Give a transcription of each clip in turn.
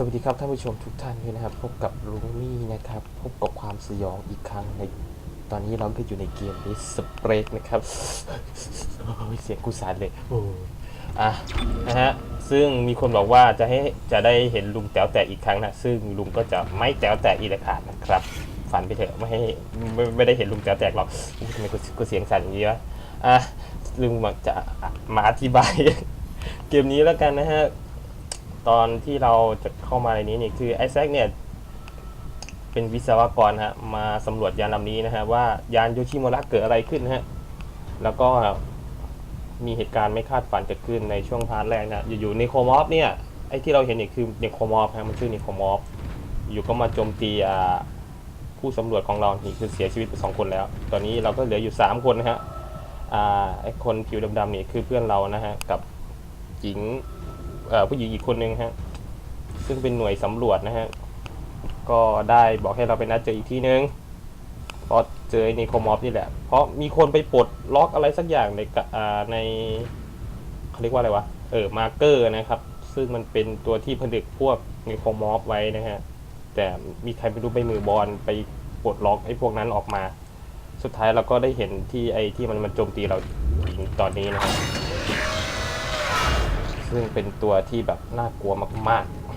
สวัสดีครับท่านผู้ชมทุกท่านด้วยนะครับ พบกับลุงมี่นะครับ พบกับความสยองอีกครั้งในตอนนี้เราก็อยู่ในเกมนี้สเปรกนะครับโอ้ยเสียงกูสานเลยโอ้อะนะฮะซึ่งมีคนบอกว่าจะให้จะได้เห็นลุงแต๋วแตกอีกครั้งนะซึ่งลุงก็จะไม่แต๋วแตกอีกเลยขาดนะครับฝันไปเถอะไม่ให้ไม่ไม่ได้เห็นลุงแต๋วแตกหรอกทำไมกูกูเสียงสั่นอย่างนี้วะอะลุงมาจะมาอธิบาย เกมนี้แล้วกันนะฮะ ตอนที่เราจะเข้ามาในนี้นี่คือไอแซคเนี่ยเป็นวิศวกรฮะมาสำรวจยานลำนี้นะฮะว่ายานโยชิโมระเกิดอะไรขึ้นฮะแล้วก็มีเหตุการณ์ไม่คาดฝันเกิดขึ้นในช่วงพาร์ทแรกนะอยู่ๆในโคมอฟเนี่ยไอที่เราเห็นเนี่ยคือเนโคมอฟฮะมันชื่อเนโคมอฟอยู่ก็มาโจมตีอ่าผู้สำรวจของเรานี่คือเสียชีวิตไปสองคนแล้ว ตอนนี้เราก็เหลืออยู่สามคนนะฮะอ่าไอคนผิวดำๆนี่คือเพื่อนเรานะฮะกับหญิง ผู้หญิงอีกคนนึงฮะซึ่งเป็นหน่วยสำรวจนะฮะก็ได้บอกให้เราไปนัดเจออีกที่นึงพอเจอในคอมอฟนี่แหละ เพราะมีคนไปปลดล็อกอะไรสักอย่างในอ่าในเขาเรียกว่าอะไรวะเออมาร์เกอร์นะครับ ซึ่งมันเป็นตัวที่ผนึกพวกในคอมอฟไว้นะฮะแต่มีใครไม่รู้ไปมือบอลไปปลดล็อกไอ้พวกนั้นออกมา สุดท้ายเราก็ได้เห็นที่ไอ้ที่มันมันโจมตีเราตอนนี้นะครับ ซึ่งเป็นตัวที่แบบน่ากลัวมากๆ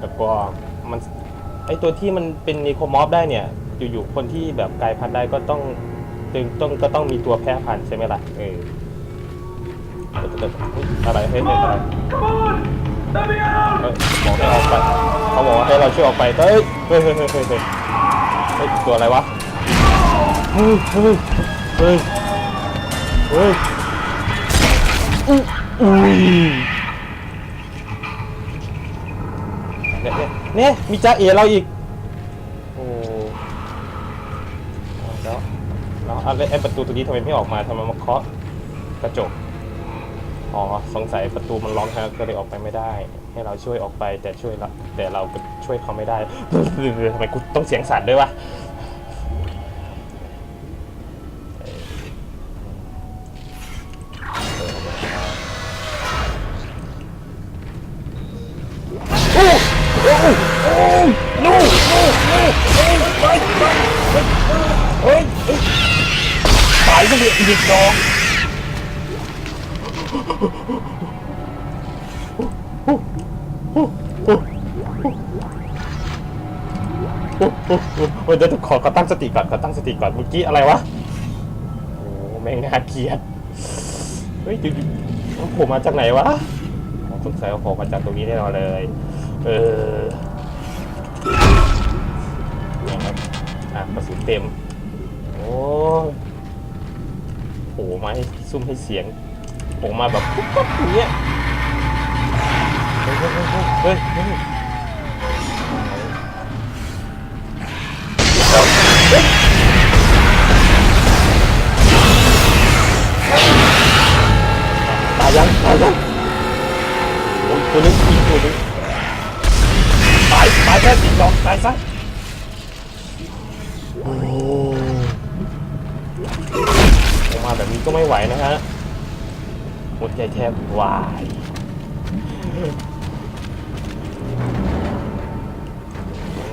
แล้วก็มันไอตัวที่มันเป็นนีโคมอฟได้เนี่ย อยู่ๆคนที่แบบกลายพันธุ์ได้ก็ต้องจึงต้องก็ต้องมีตัวแพร่พันธุ์ใช่ไหมล่ะเออเดี๋ยวๆเฮ้ยอะไรเฮ้ยเฮ้ยอะไรเฮ้ยบอกให้ออกไปเขาบอกว่าให้เราช่วยออกไปเฮ้ยเฮ้ยเฮ้ยเฮ้ยเฮ้ยเฮ้ยเฮ้ยตัวอะไรวะเฮ้ยเฮ้ยเฮ้ยเฮ้ย อุ้ยเนี่ยมีเนี่ยมีจ้าเอเราอีก โอ้แล้วแล้วอะไรไอประตูตัวนี้ทำไมไม่ออกมาทำไมมาเคาะกระจก อ๋อ สงสัยประตูมันล็อกฮะก็เลยออกไปไม่ได้ ให้เราช่วยออกไปแต่ช่วยละแต่เราก็ช่วยเขาไม่ได้ ทำไมกูต้องเสียงสั่นด้วยวะ ติก่อนเมื่อกี้อะไรวะ โอ้แม่งน่าเกลียด เฮ้ยอยู่ๆมันโผมาจากไหนวะสงสัยว่าโผล่มาจากตรงนี้แน่นอนเลย เออเนี่ยครับอะกระสุนเต็ม โอ้โผมาให้ซุ่มให้เสียงโผล่มาแบบปุ๊บปุ๊บอย่างเงี้ยเฮ้ยเฮ้ยเฮ้ยายยังตายยังโอ้ยตัวนึงอีกตัวนึงตายตายแค่ติดดอกตายซะโอ้ออกมาแบบนี้ก็ไม่ไหวนะฮะหมดใจแทบวาย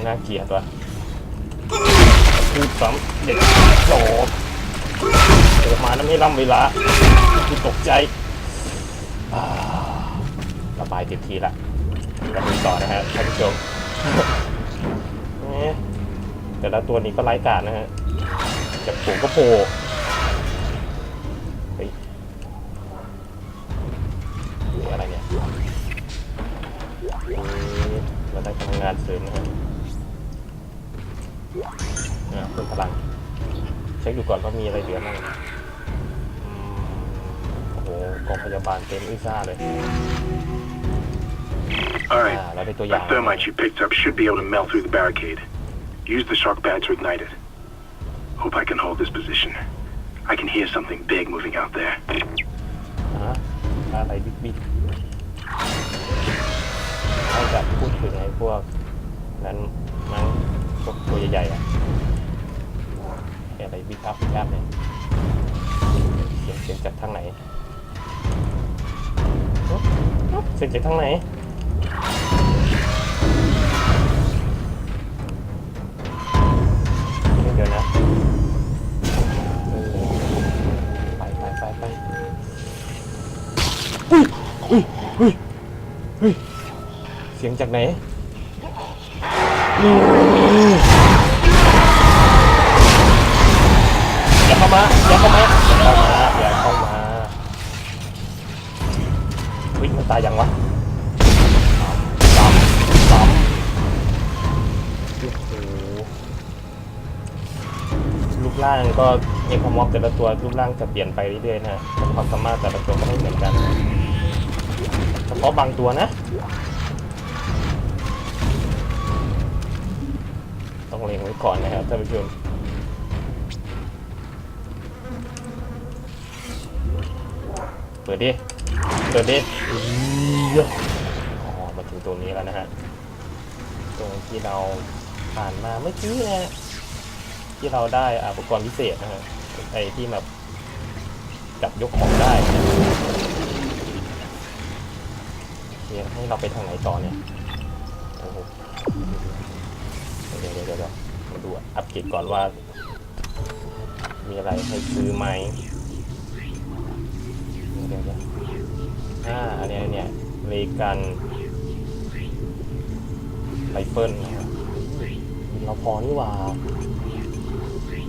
น่าเกลียดว่ะพูดซ้ำเด็กโจบออกมานั้นไม่ร่ำเวลาคือตกใจ ระบายเต็มทีละแล้วดูต่อนะฮะท่านผู้ชมแต่ละตัวนี้ก็ไร้กาดนะฮะจากโผล่ก็โผล่เฮ้ยอะไรเนี่ยเราได้พลังงานเสริมนะฮะอ่าเพิ่มพลังเช็คดูก่อนว่ามีอะไรเหลือบ้างอืม กองพยาบาลเต็มอึซ่าเลย All อ่า right. เราได้ตัวอย่าง That thermite you picked up should be able to melt through the barricade. Use the shock pad to ignite it. Hope I can hold this position. I can hear something big moving out there. ฮะอะไรบิ๊กบิ๊กให้กับพูดถึงไอ้พวกนั้นมั้งพวกตัวใหญ่ๆอะไอ้อะไรบิ๊กอัพบิ๊กอัพเนี่ยเสียงเสียงจากทางไหน เสียงจากทางไหนเดี๋ยวนะไปไปไปไปอุ้ยอุ้ยอุ้ยเฮ้ยเสียงจากไหนอย่าเข้ามาอย่าเข้ามา ตายยังวะสามสามโอ้โหรูปร่างก็ในความมอบแต่ละตัวรูปร่างจะเปลี่ยนไปเรื่อยๆนะความสามารถแต่ละตัวก็ไม่เหมือนกัน เฉพาะบางตัวนะ ต้องเล็งไว้ก่อนนะครับท่านผู้ชมเปิดดิ เปิดดิอื้อ๋อมาถึงตัวนี้แล้วนะฮะ ตรงที่เราผ่านมาเมื่อกี้นะฮะที่เราได้อะอุปกรณ์พิเศษนะฮะไอ้ที่แบบจับยกของได้นะเดี๋ยวให้เราไปทางไหนต่อเนี่ยโอ้โหเดี๋ยวเดี๋ยวเดี๋ยวเดี๋ยวมาดูอัปเกรดก่อนว่า มีอะไรให้ซื้อไหมเดี๋ยวเดี๋ยว อ่าอันนี้เนี่ยเลกันไรเฟิลนะครับเราพอนี่ว่า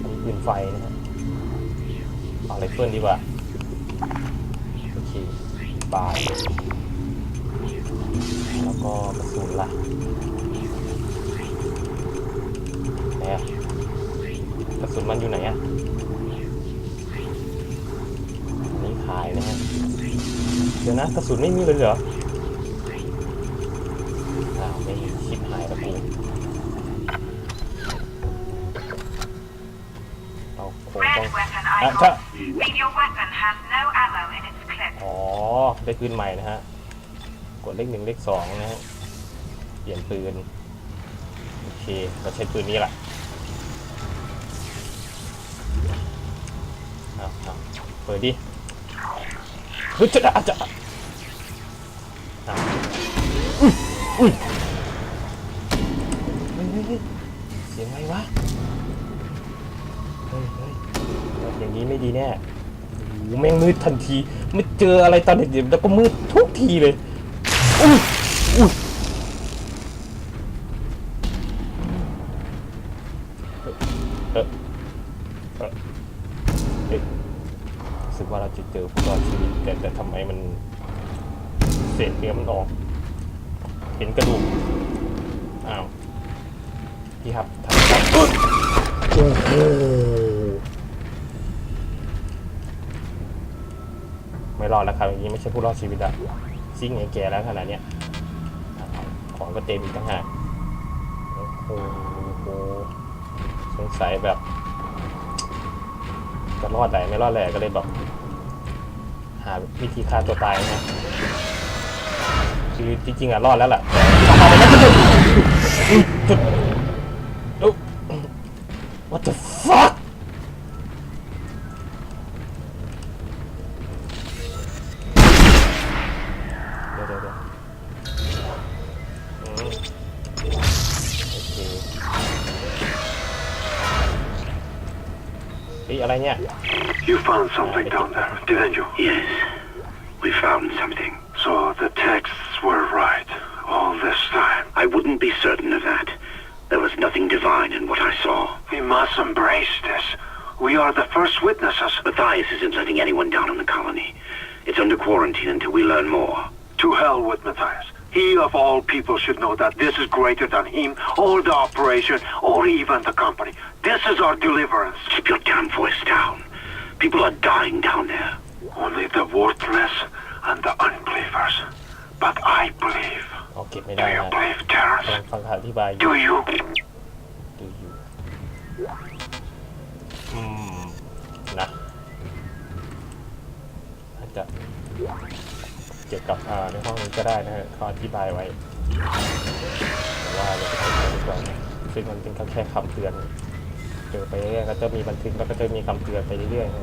อันนี้ปืนไฟนะฮะเอาไรเฟิลดีกว่าโอเคบายแล้วก็กระสุนล่ะไหนอะกระสุนมันอยู่ไหนอะ ขายนะฮะเดี๋ยวนะกระสุนไม่มีเลยเหรออ้าวไม่ชิบหายแล้วกูเราคงต้องอะถ้าอ๋อได้คืนใหม่นะฮะ กดเลขหนึ่งเลขสองนะฮะ เปลี่ยนปืน โอเคเราใช้ปืนนี้แหละเอาเอาเปิดดิ เฮ้ยจะจะจะเอาอุ้ยอุ้ยเฮ้ยเฮ้ยเฮ้ยเสียงอะไรวะ เฮ้ยเฮ้ยอย่างนี้ไม่ดีแน่โอ้โหแม่งมืดทันที ไม่เจออะไรตอนเด็กๆแล้วก็มืดทุกทีเลยอุ้ย ไม่รอดแล้วครับอย่างนี้ไม่ใช่ผู้รอดชีวิตอะซิ่งไอ้แกแล้วขนาดเนี้ยของก็เต็มอีกต่างหากโอ้โหสงสัยแบบจะรอดไหนไม่รอดแหละก็เลยแบบหาวิธีฆ่าตัวตายนะคือจริงๆอะรอดแล้วแหละแต่ทำอะไรไม่ได้อุ๊ย What the f- found something didn't you? Yes, we found something. So the texts were right all this time. I wouldn't be certain of that. There was nothing divine in what I saw. We must embrace this. We are the first witnesses. Matthias isn't letting anyone down in the colony. It's under quarantine until we learn more. To hell with Matthias. He of all people should know that this is greater than him, or the operation, or even the company. This is our deliverance. Keep your damn voice down. People are dying down there. Only the worthless and the unbelievers. But I believe. เอาเก็บไม่ Do ได้ you นะ believe, กำลัง Terrence? ฟังคำอธิบายอยู่ Do you? ดูอยู่อืมนะอาจจะเกี่ยวกับอ่าในห้องนี้ก็ได้นะฮะเขาอธิบายไว้แต่ว่าเราจะไปดีกว่านะซึ่งมันเป็นแค่คำเตือน เจอไปเรื่อยๆก็จะมีบันทึกแล้วก็จะมีคำเตือนไปเรื่อยๆ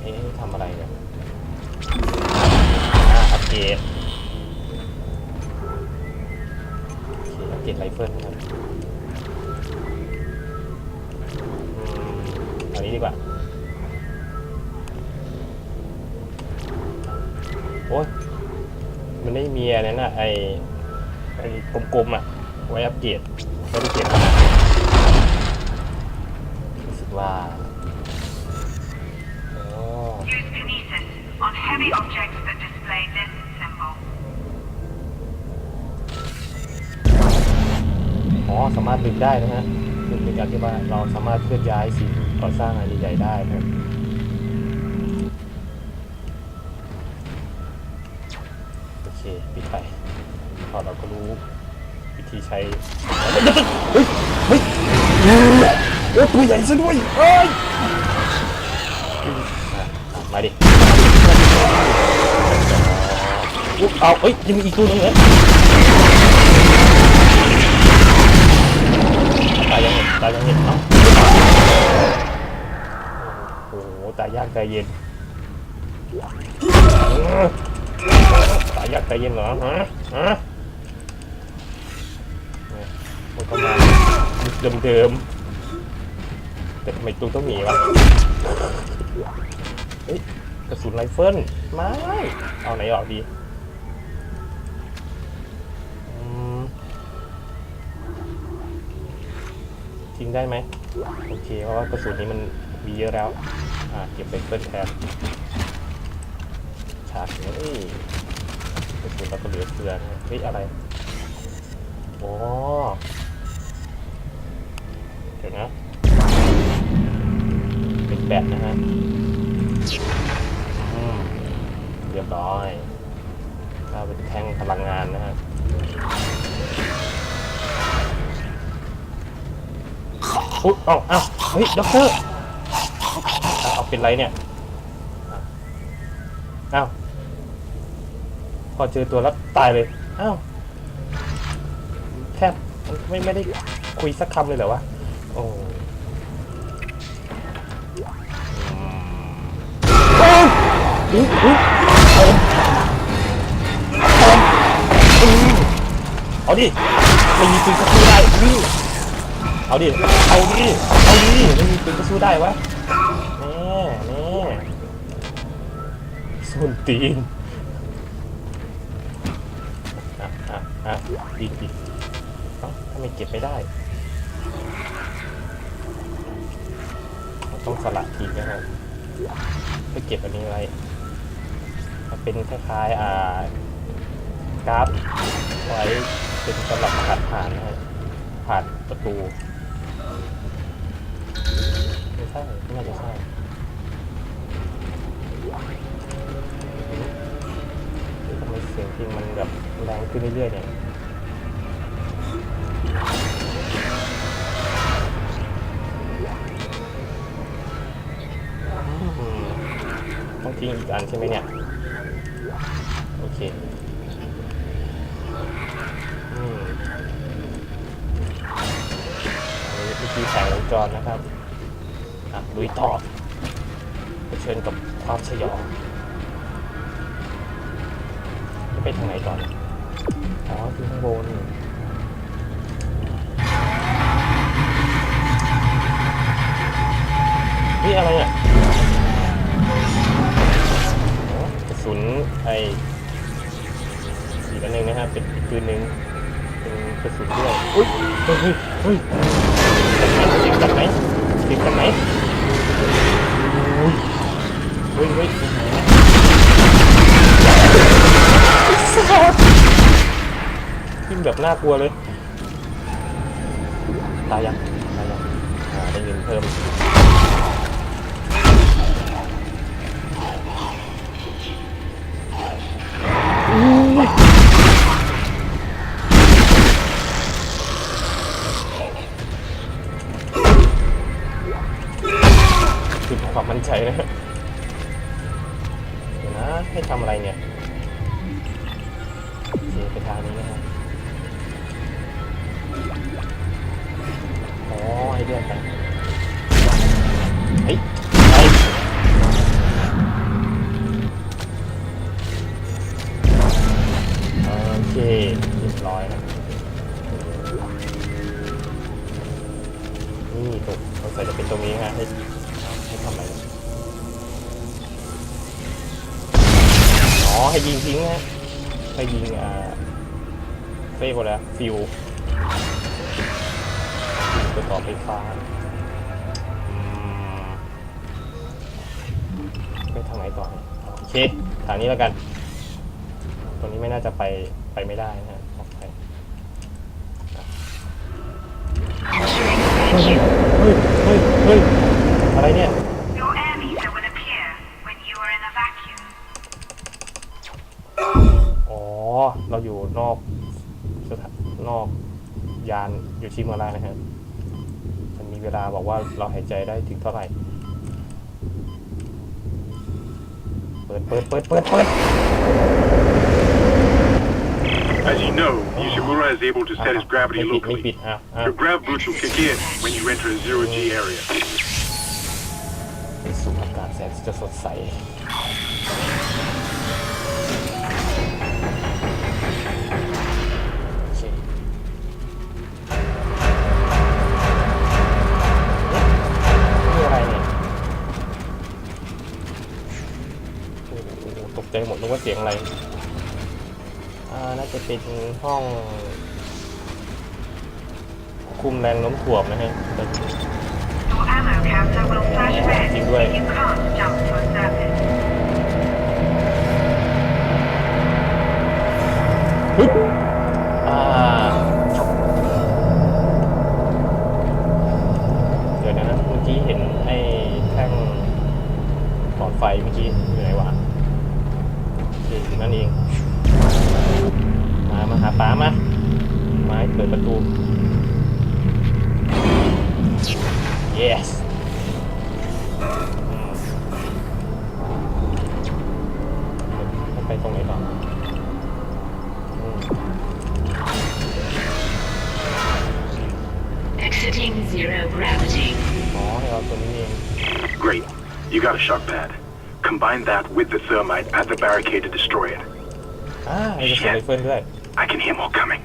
เอ๊ะทำอะไรเนี่ยอ่าอัปเดตตไรเฟิลครับอืมเอานี้ดีกว่า โอ้ยมันไม่มีอะไรนั่นน่ะไอไอกลมๆอะ ไว้อัปเกรดไม่ได้เก็บ heavy objects that display this symbol. อ๋อสามารถดึงได้นะฮะคือเป็นการที่ว่าเราสามารถเคลื่อนย้ายสิ่งก่อสร้างอะไรใหญ่ๆได้นะครับ โอเคปิดไปพอเราก็รู้วิธีใช้ เฮ้ย เฮ้ยโอ้ยตัวใหญ่ซะด้วยเอ้ย มาดิ อุ๊ยเอาเอ้ยยังมีอีกตัวนึงเหรอตายยังเห็นตายยังเห็นเนาะโอ้โหตายยากใจเย็นตายยากใจเย็นเหรอฮะฮะมันก็มาเดิมๆแต่ทำไมตูต้องหนีวะเฮ้ยกระสุนไรเฟิลไม่ เอาไหนออกดี ทิ้งได้ไหมโอเค เพราะว่ากระสุนนี้มันมีเยอะแล้ว อ่า เก็บไปเปิลแทนชาร์จเฮ้ยกระสุนเราก็เหลือเฟือนเฮ้ยอะไรโอ้เดี๋ยวนะเป็นแบตนะฮะเรียบร้อยถ้าเป็นแท่งพลังงานนะฮะ อุ๊ยเอ้าเอ้าเฮ้ยด็อกเตอร์เอาเอาเป็นไรเนี่ยอ้าวพอเจอตัวแล้วตายเลยอ้าวแทบไม่ไม่ได้คุยสักคำเลยเหรอวะโอ้อืมโอ้อุ๊ยอุ๊ยเอาเอาเอาดิไม่มีปืนก็สู้ได้ เอาดิ เอาดิ เอาดิไม่มีปืนก็สู้ได้วะแน่แน่ส้นตีนอะอะอะดีดีเอ้าทำไมเก็บไม่ได้เราต้องสลัดทิ้งนะครับเพื่อเก็บอันนี้ไว้มันเป็นคล้ายๆอ่ากราฟไว้เป็นสำหรับผ่านผ่านนะฮะผ่านประตู ไม่ใช่ไม่น่าจะใช่เฮ้ยทำไมเสียงเพลงมันแบบแรงขึ้นเรื่อยๆเนี่ยต้องทิ้งอีกอันใช่ไหมเนี่ย โอเคอืมอันนี้วิธีแสงวงจรนะครับ อะลุยต่อเผชิญกับความสยองจะไปทางไหนก่อน อ๋อที่ข้างบนนี่อะไรอะอ๋อกระสุนไออีกอันหนึ่งนะครับเป็นอีกปืนหนึ่งเป็นกระสุนด้วย อุ้ยเฮ้ยเฮ้ยเฮ้ยเสียงกันไหม แบบน่ากลัวเลย ตายยังตายยังอ่าได้เงินเพิ่มคือความมั่นใจนะ เฮ้ยไปโอเคเรียบร้อยนะนี่ตรงสงสัยจะเป็นตรงนี้ฮะให้ให้ทำอะไรอ๋อให้ยิงทิ้งฮะให้ยิงอ่าเฟ่หมดแล้วฟิวยิงตัวต่อไฟฟ้า ไปทางไหนต่อเนี่ยโอเคทางนี้แล้วกัน ตรงนี้ไม่น่าจะไปไปไม่ได้นะฮะออกไป Entering vacuum. เฮ้ยเฮ้ยเฮ้ยอะไรเนี่ย Your air meter will appear when you are in a vacuum. อ๋อ เราอยู่นอกสถานนอกยานอยู่ชิมารานะฮะมันมีเวลาบอกว่าเราหายใจได้ถึงเท่าไหร่ ปิด เปิด เปิด เปิด เปิด As you know, Ishimura is able to set his ไม่ gravity ปิด ไม่ปิด locally. อ่ะอ่ะ Your grav boots will kick in when you enter a zero-G area. ไปสู่อากาศแสนจะสดใส ตกใจหมดนึกว่าเสียงอะไร อ่า น่าจะเป็นห้อง คุมแรงโน้มถ่วงนะฮะแต่ Your ammo counter will flash red Keep going. if you can't jump to a surface. ฮึบอ่าเดี๋ยวนะเมื่อกี้เห็นไอ้แท่งหลอดไฟเมื่อกี้อยู่ไหน มา มาหาป้ามา มาให้เปิดประตู yes อืมให้ไปตรงไหนต่ออืม Exiting zero gravity. อ๋อให้เอาตัวนี้เอง Great. You got a shock pad. Combine that with the thermite at the barricade to destroy it. อ่าให้กระสุนไรเฟิลด้วย I can hear more coming.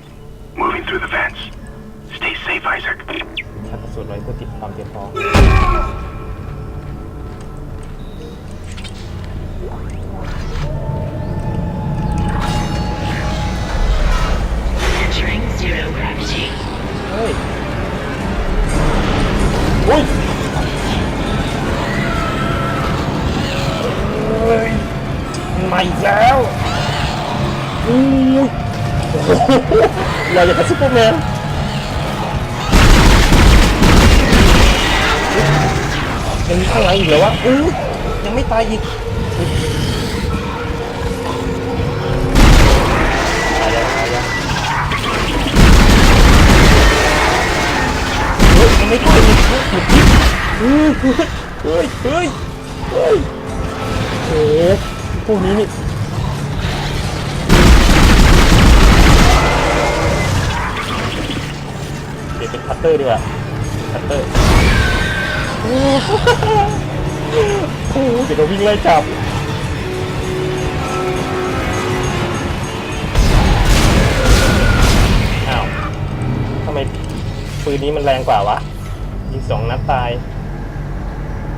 Moving through the vents. Stay safe, Isaac. ชักกระสุนไว้เพื่อติดความเตรียมพร้อม Entering zero gravity. เฮ้ยอุ้ยเฮ้ยมาอีกแล้วอุ้ยโอ้โห เราอยากกับซุปเปอร์แมนยังมีข้างหลังอีกเหรอวะอู้อยังไม่ตายอีกตายยังตายยังเฮ้ยมันไม่ตายอีกหยุดยิงเฮ้ยเฮ้ยเฮ้ยเฮ้ยโอ้พวกนี้นี่ คัตเตอร์ดีกว่าคัตเตอร์โอ้โหเดี๋ยวเราวิ่งไล่จับอ้าวทำไมปืนนี้มันแรงกว่าวะยิงสองนัดตาย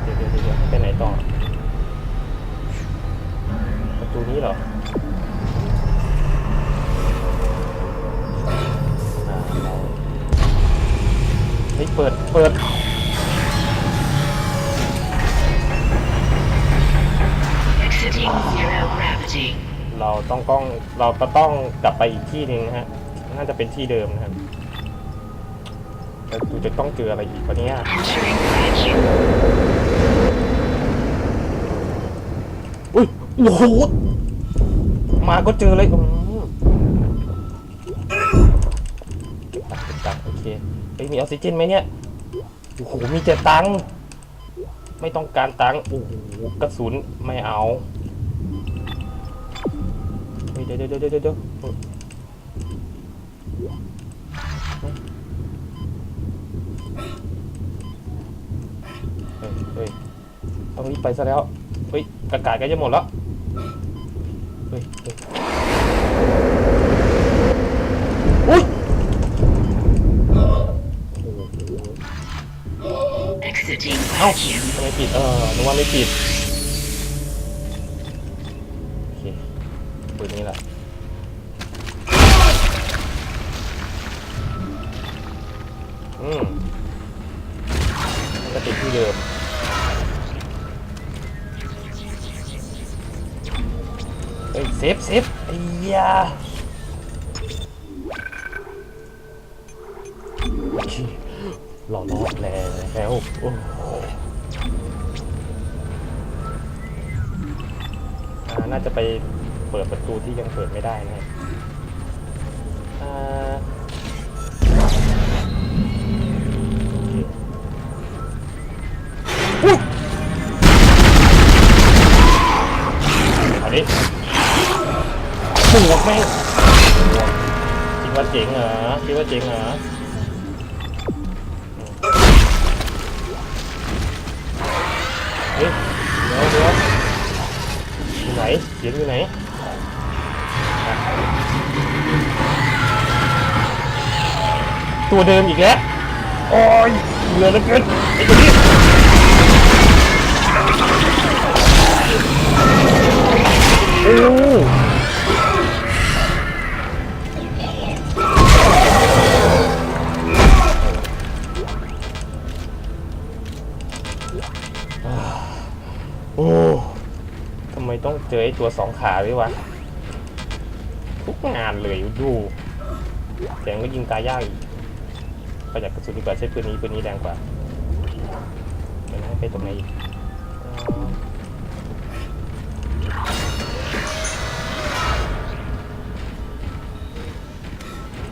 เดี๋ยวเดี๋ยวเดี๋ยวไปไหนต่อประตูนี้เหรอ ฮ้ยเปิด เปิด Exiting zero gravity. เราต้องต้อง เราก็ต้องกลับไปอีกที่หนึ่งนะฮะ น่าจะเป็นที่เดิมนะครับแต่ดูจะต้องเจออะไรอีกวะเนี่ย Entering vacuum. อุ้ย โอ้โห มาก็เจอเลยอืมเก็บตังค์เก็บตังค์โอเค เฮ้ยมีออกซิเจนไหมเนี่ย โอ้โห มีแต่ตังค์ ไม่ต้องการตังค์ โอ้โห กระสุนไม่เอาเดี๋ยวเดี๋ยวเดี๋ยวเดี๋ยวเดี๋ยวเฮ้ยต้องรีบไปซะแล้ว เฮ้ย อากาศกล้จะหมดแล้ว เฮ้ย เอาไม่ปิดเออนึกว่าไม่ปิด วกแม่งหมคิดว่าเจ๋งเหรอคิดว่าเจ๋งเหรอเฮ้ยเดี๋ยวเดี๋ยวอยู่ไหนเสียงอยู่ไหนตัวเดิมอีกแล้ว โอ้ยเหลือเหลือเกินไอ้ตัวนี้โอ้ เจอไอ้ตัวสองขาด้วยวะ ทุกงานเลยดูแถมก็ยิงตายยากอีกประหยัดกระสุนดีกว่าใช้ปืนนี้ปืนนี้แรงกว่าเดี๋ยวนไปตรงไหนอีก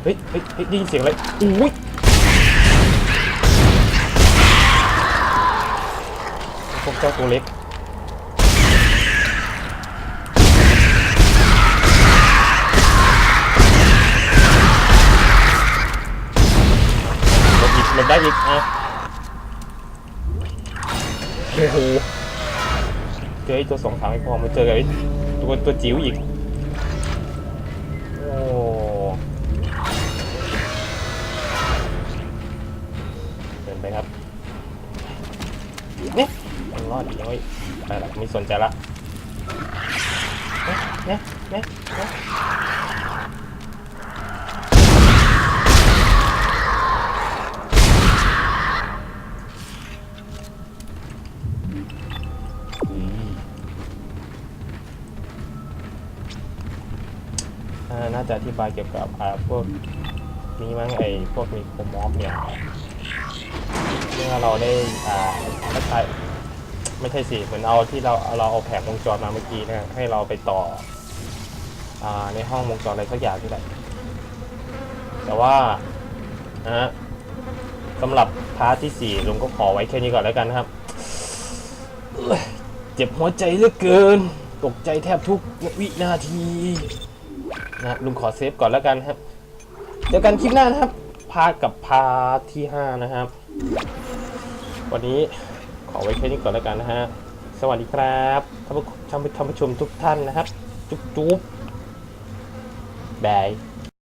เฮ้ยเฮ้ยเฮ้ยได้ยินเสียงอะไรอุ้ยพวกเจ้าตัวเล็ก อีกหลบได้อีกอะโอ้โหเจอไอ้ตัวสองทางไม่พอมาเจอกับไอ้ตัวตัวจิ๋วอีก โอ้เดินไปครับเนี่ยมันรอดอีกยังไม่ไปละไม่สนใจละเนี่ยเนี่ยเนี่ยเนี่ย จะอธิบายเกี่ยวกับอ่าพวกนี้มั้งไอ้พวกมีโครมอฟเนี่ยเมื่อเราได้อ่าคล้ายๆไม่ใช่สิเหมือนเอาที่เราเราเอาแผงวงจรมาเมื่อกี้นะให้เราไปต่ออ่าในห้องวงจรอะไรสักอย่างที่ไหนแต่ว่านะฮะสำหรับพาร์ทที่สี่ลุงก็ขอไว้แค่นี้ก่อนแล้วกันนะครับเอ้ยเจ็บหัวใจเหลือเกิน ตกใจแทบทุกวินาที นะลุงขอเซฟก่อนแล้วกันครับเจอกันคลิปหน้านะครับ พาร์ทกับพาร์ทที่ 5 นะครับ วันนี้ขอไว้แค่นี้ก่อนแล้วกันนะฮะ สวัสดีครับท่านผู้ท่านผู้ท่านผู้ชมทุกท่านนะครับ จุ๊บจุ๊บบาย